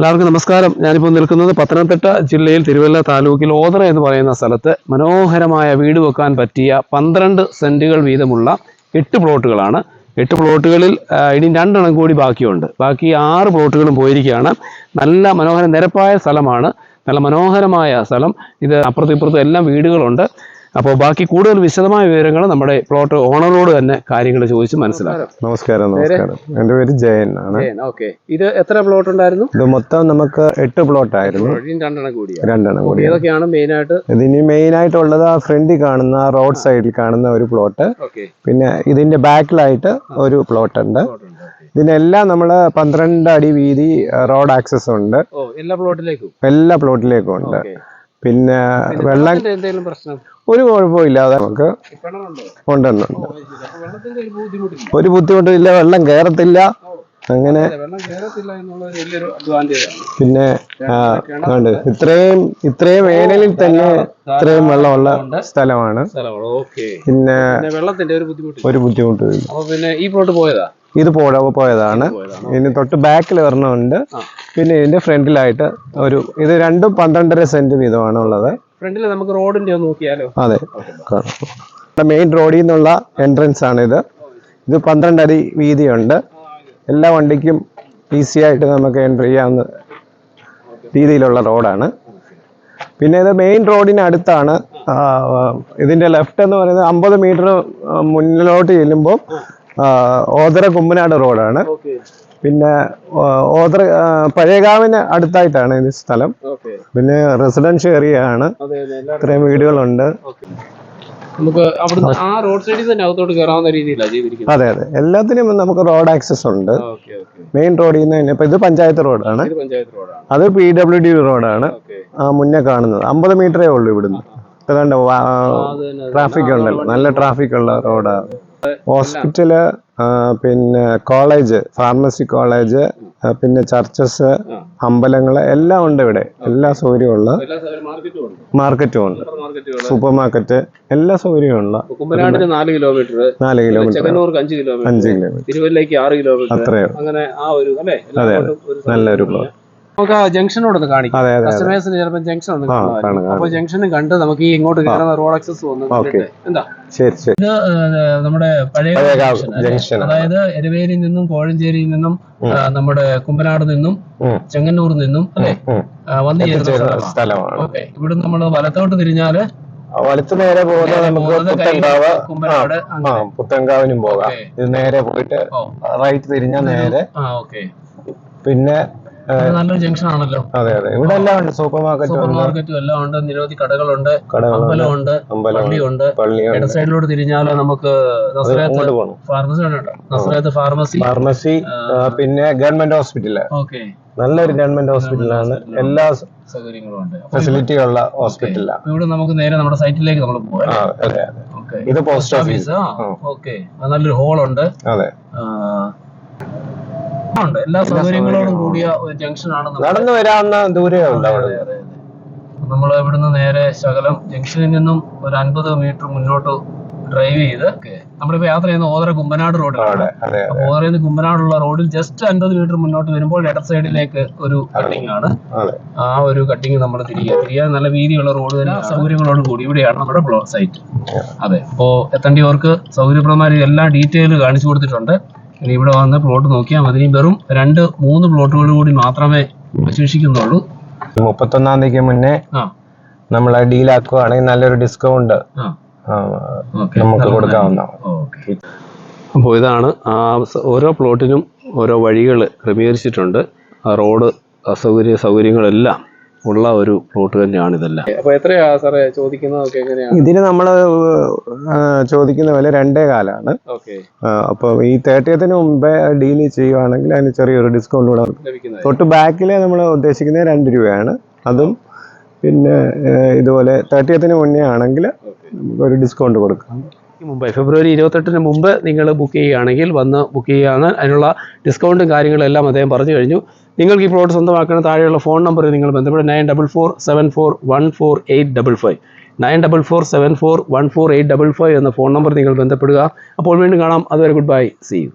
എല്ലാവർക്കും നമസ്കാരം. ഞാനിപ്പോൾ നിൽക്കുന്നത് പത്തനംതിട്ട ജില്ലയിൽ തിരുവല്ല താലൂക്കിൽ ഓതറ എന്ന് പറയുന്ന സ്ഥലത്ത് മനോഹരമായ വീട് വെക്കാൻ പറ്റിയ പന്ത്രണ്ട് സെന്റുകൾ വീതമുള്ള എട്ട് പ്ലോട്ടുകളാണ്. എട്ട് പ്ലോട്ടുകളിൽ ഇനി രണ്ടെണ്ണം കൂടി ബാക്കിയുണ്ട്. ബാക്കി ആറ് പ്ലോട്ടുകളും പോയിരിക്കുകയാണ്. നല്ല മനോഹര നിരപ്പായ സ്ഥലമാണ്. നല്ല മനോഹരമായ സ്ഥലം. ഇത് അപ്പുറത്തും ഇപ്പുറത്തും എല്ലാം വീടുകളുണ്ട്. അപ്പോൾ ബാക്കി കൂടുതൽ വിശദമായ വിവരങ്ങൾ നമ്മുടെ പ്ലോട്ട് ഓണറോട് തന്നെ കാര്യങ്ങൾ ചോദിച്ച് മനസ്സിലാക്കാം. നമസ്കാരം. നമസ്കാരം എന്റെ പേര് ജയൻ ആണ്. ഓക്കെ. ഇത് എത്ര പ്ലോട്ട് ഉണ്ടായിരുന്നു? ഇത് മൊത്തം നമുക്ക് എട്ട് പ്ലോട്ട് ആയിരുന്നു. രണ്ടെണ്ണം കൂടി രണ്ടെണ്ണം കൂടി ഏതൊക്കെയാണ് മെയിനായിട്ട് ഇതിന് മെയിൻ ആയിട്ടുള്ളത് ആ ഫ്രണ്ടിൽ കാണുന്ന റോഡ് സൈഡിൽ കാണുന്ന ഒരു പ്ലോട്ട് ഓക്കെ. പിന്നെ ഇതിന്റെ ബാക്കിലായിട്ട് ഒരു പ്ലോട്ട് ഉണ്ട്. ഇതിനെല്ലാം നമ്മൾ പന്ത്രണ്ട് അടി വീതി റോഡ് ആക്സസ് ഉണ്ട്. ഓ എല്ലാ പ്ലോട്ടിലേക്കും എല്ലാ പ്ലോട്ടിലേക്കും ഉണ്ട്. ഓക്കെ. പിന്നെ വെള്ളം ഒരു കുഴപ്പവും ഒരു കുഴപ്പമില്ലാതെ നമുക്ക് ഉണ്ടെന്നുണ്ട് ഒരു ബുദ്ധിമുട്ടും ഇല്ല വെള്ളം കയറത്തില്ല അങ്ങനെ പിന്നെ ഉണ്ട് ഇത്രയും ഇത്രയും വേനലിൽ തന്നെ ഇത്രയും വെള്ളമുള്ള സ്ഥലമാണ്. പിന്നെ വെള്ളത്തിന്റെ ഒരു ബുദ്ധിമുട്ട് ഒരു ബുദ്ധിമുട്ടുമില്ല അപ്പൊ പിന്നെ ഈ പ്ലോട്ട് പോയതാ? ഇത് പോട പോയതാണ്. ഇതിന് തൊട്ട് ബാക്കിൽ ഒരെണ്ണമുണ്ട് പിന്നെ ഇതിന്റെ ഫ്രണ്ടിലായിട്ട് ഒരു ഇത് രണ്ടും പന്ത്രണ്ടര സെന്റ് വീതമാണ് ഉള്ളത്. ഫ്രണ്ടിൽ നമുക്ക് റോഡിന്റെ നോക്കിയാലോ? അതെ. മെയിൻ റോഡിൽ നിന്നുള്ള എൻട്രൻസ് ആണ് ഇത്. ഇത് പന്ത്രണ്ട് അടി വീതിയുണ്ട്. എല്ലാ വണ്ടിക്കും ഈസി ആയിട്ട് നമുക്ക് എൻട്രി ചെയ്യാവുന്ന രീതിയിലുള്ള റോഡാണ് പിന്നെ ഇത് മെയിൻ റോഡിനടുത്താണ് ഇതിന്റെ ലെഫ്റ്റ് എന്ന് പറയുന്നത് അമ്പത് മീറ്റർ മുന്നിലോട്ട് ചെല്ലുമ്പോൾ ഓതറ കുമ്പനാട് റോഡാണ്. പിന്നെ ഓതറ പഴയകാവിന് അടുത്തായിട്ടാണ് ഈ സ്ഥലം. പിന്നെ റെസിഡൻഷ്യൽ ഏരിയ ആണ് ഇത്രയും വീടുകളുണ്ട്. നമുക്ക് അവിടുന്ന് ആ റോഡ് സൈഡിൽ തന്നെ അകത്തോട്ട് കയറാവുന്ന രീതിയിലാണ് ചെയ്തിരിക്കുന്നത്. അതെ അതെ. എല്ലാത്തിനും നമുക്ക് റോഡ് ആക്സസ് ഉണ്ട്. മെയിൻ റോഡിൽ നിന്ന് തന്നെ. ഇപ്പൊ ഇത് പഞ്ചായത്ത് റോഡാണ്. അത് പി ഡബ്ല്യു ഡി റോഡാണ്. ആ മുന്നേ കാണുന്നത്. അമ്പത് മീറ്ററേ ഉള്ളൂ ഇവിടുന്ന്. ഇതുകൊണ്ട് ട്രാഫിക് ഉണ്ടല്ലോ നല്ല ട്രാഫിക് ഉള്ള റോഡാണ് ഹോസ്പിറ്റൽ പിന്നെ കോളേജ് ഫാർമസി കോളേജ് പിന്നെ ചർച്ചസ് അമ്പലങ്ങൾ എല്ലാം ഉണ്ട് ഇവിടെ. എല്ലാ സൗകര്യമുള്ള മാർക്കറ്റും ഉണ്ട് സൂപ്പർ മാർക്കറ്റ് എല്ലാ സൗകര്യവും ഉള്ള കുമ്പനാടിന് നാല് കിലോമീറ്റർ നാല് കിലോമീറ്റർ അഞ്ച് കിലോമീറ്റർ അഞ്ച് കിലോമീറ്റർ തിരുവല്ലയ്ക്ക് ആറ് കിലോമീറ്റർ അത്രയോ അങ്ങനെ ആ ഒരു അല്ലേ? നല്ലൊരു പ്ലോട്ട് നമുക്ക് ജംഗ്ഷനോട് ഒന്ന് കാണിക്കാം. കസ്റ്റമേഴ്സിന് ചിലപ്പോൾ ജംഗ്ഷൻ ഒന്ന് കാണാം. അപ്പൊ ജംഗ്ഷനും കണ്ട് നമുക്ക് ഈ ഇങ്ങോട്ട് കയറുന്ന റോഡ് ആക്സസ് വന്ന് എന്താ? ശരി ശരി. ഇത് നമ്മുടെ പഴയ ജംഗ്ഷൻ. അതായത് എരുവേലിയിൽ നിന്നും കോഴഞ്ചേരിയിൽ നിന്നും നമ്മുടെ കുമ്പനാട് നിന്നും ചെങ്ങന്നൂർ നിന്നും അല്ലെ. വന്നു ചേരുന്ന സ്ഥലമാണ്. ഓക്കെ. ഇവിടെ നമ്മൾ വലത്തോട്ട് തിരിഞ്ഞാൽ വലത്ത് നേരെ പോകുന്ന നമുക്ക് പുത്തൻകാവ്. കുമ്പനാട് ആ പുത്തൻകാവിനും പോകാം. ഇത് നേരെ പോയിട്ട് റൈറ്റ് തിരിഞ്ഞ നേരെ ആ ഓക്കെ. പിന്നെ നല്ലൊരു ജംഗ്ഷൻ ആണല്ലോ. അതെ അതെ. ഇവിടെ എല്ലാം ഉണ്ട്. സൂപ്പർ മാർക്കറ്റ് സൂപ്പർ മാർക്കറ്റും എല്ലാം ഉണ്ട്. നിരവധി കടകളുണ്ട്. അമ്പലമുണ്ട്. അമ്പലം പള്ളിയുണ്ട്. ഇട സൈഡിലോട്ട് തിരിഞ്ഞാൽ നമുക്ക് ഫാർമസി നസ്രത്ത് ഫാർമസി ഫാർമസി പിന്നെ ഗവൺമെന്റ് ഹോസ്പിറ്റൽ ഓക്കെ. നല്ലൊരു ഗവൺമെന്റ് ഹോസ്പിറ്റലാണ് എല്ലാ സൗകര്യങ്ങളും ഉണ്ട്. ഫെസിലിറ്റി ഉള്ള ഹോസ്പിറ്റലാണ് ഇവിടെ നമുക്ക് നേരെ നമ്മുടെ സൈറ്റിലേക്ക് നമ്മൾ പോകാം ഇത് പോസ്റ്റ് ഓഫീസ് ഓക്കെ. നല്ലൊരു ഹോൾ ഉണ്ട്. അതെ. ഉണ്ട്. എല്ലാ സൗകര്യങ്ങളോടും കൂടിയ ഒരു ജംഗ്ഷൻ ആണ് നടന്നു വരാവുന്ന ദൂരേ ഉണ്ട് നമ്മൾ ഇവിടുന്ന് നേരെ ശകലം ജംഗ്ഷനിൽ നിന്നും ഒരു അൻപത് മീറ്റർ മുന്നോട്ട് ഡ്രൈവ് ചെയ്ത് നമ്മളിപ്പോ യാത്ര ചെയ്യുന്ന ഓതറ കുമ്പനാട് റോഡിലാണ് അപ്പൊ ഓതറയിൽ നിന്ന് കുമ്പനാടുള്ള റോഡിൽ ജസ്റ്റ് അൻപത് മീറ്റർ മുന്നോട്ട് വരുമ്പോൾ ഇടത് സൈഡിലേക്ക് ഒരു കട്ടിംഗ് ആണ്. ആ ഒരു കട്ടിംഗ് നമ്മൾ തിരികെ തിരികെ നല്ല വീതിയുള്ള റോഡ് തന്നെ. സൗകര്യങ്ങളോട് കൂടി ഇവിടെയാണ് നമ്മുടെ ബ്ലോ സൈറ്റ് അതെ. അപ്പോ എത്തേണ്ടിയവർക്ക് സൗകര്യപ്രദമായ എല്ലാ ഡീറ്റെയിൽ കാണിച്ചു കൊടുത്തിട്ടുണ്ട്. ഇനി ഇവിടെ വന്ന് പ്ലോട്ട് നോക്കിയാൽ മതി. വെറും രണ്ട് മൂന്ന് പ്ലോട്ടുകൾ കൂടി മാത്രമേ ശേഷിക്കുന്നുള്ളൂ മുപ്പത്തൊന്നാം തീയതിക്ക് മുന്നേ ആ. നമ്മൾ ഡീലാക്കുകയാണെങ്കിൽ നല്ലൊരു ഡിസ്കൗണ്ട് നമുക്ക് കൊടുക്കാവുന്ന ഓക്കെ. അപ്പോൾ ഇതാണ് ഓരോ പ്ലോട്ടിനും ഓരോ വഴികൾ ക്രമീകരിച്ചിട്ടുണ്ട്. ആ റോഡ് അസൗകര്യ സൗകര്യങ്ങളെല്ലാം ഉള്ള ഒരു പ്ലോട്ട് തന്നെയാണ് ഇതെല്ലാം. അപ്പോൾ എത്രയാ സാറേ ചോദിക്കുന്നതൊക്കെ എങ്ങനെയാണ്? ഇതിന് നമ്മൾ ചോദിക്കുന്ന വില രണ്ടേ കാലാണ്. ഓക്കെ. അപ്പോൾ ഈ തേർട്ടിയത്തിന് മുമ്പേ ഡീൽ ചെയ്യുവാണെങ്കിൽ അതിന് ചെറിയൊരു ഡിസ്കൗണ്ട് കൂടെ ലഭിക്കുന്നത് തൊട്ട് ബാക്കിൽ നമ്മൾ ഉദ്ദേശിക്കുന്നത് രണ്ട് രൂപയാണ്. അതും പിന്നെ ഇതുപോലെ തേർട്ടിയത്തിന് മുന്നേ ആണെങ്കിൽ നമുക്ക് ഒരു ഡിസ്കൗണ്ട് കൊടുക്കാം. മുമ്പ് ഫെബ്രുവരി ഇരുപത്തെട്ടിന് മുമ്പ് നിങ്ങൾ ബുക്ക് ചെയ്യുകയാണെങ്കിൽ വന്ന് ബുക്ക് ചെയ്യുകയാണ്. അതിനുള്ള ഡിസ്കൗണ്ടും കാര്യങ്ങളും എല്ലാം അദ്ദേഹം പറഞ്ഞു കഴിഞ്ഞു. നിങ്ങൾക്ക് ഈ പ്ലോട്ട് സ്വന്തമാക്കുന്ന താഴെയുള്ള ഫോൺ നമ്പറിൽ നിങ്ങൾ ബന്ധപ്പെട്ട് nine double four seven four one four eight double five. Nine double four seven four one four eight double five എന്ന ഫോൺ നമ്പർ നിങ്ങൾ ബന്ധപ്പെടുക. അപ്പോൾ വീണ്ടും കാണാം. അതുവരെ ഗുഡ് ബൈ സീ യു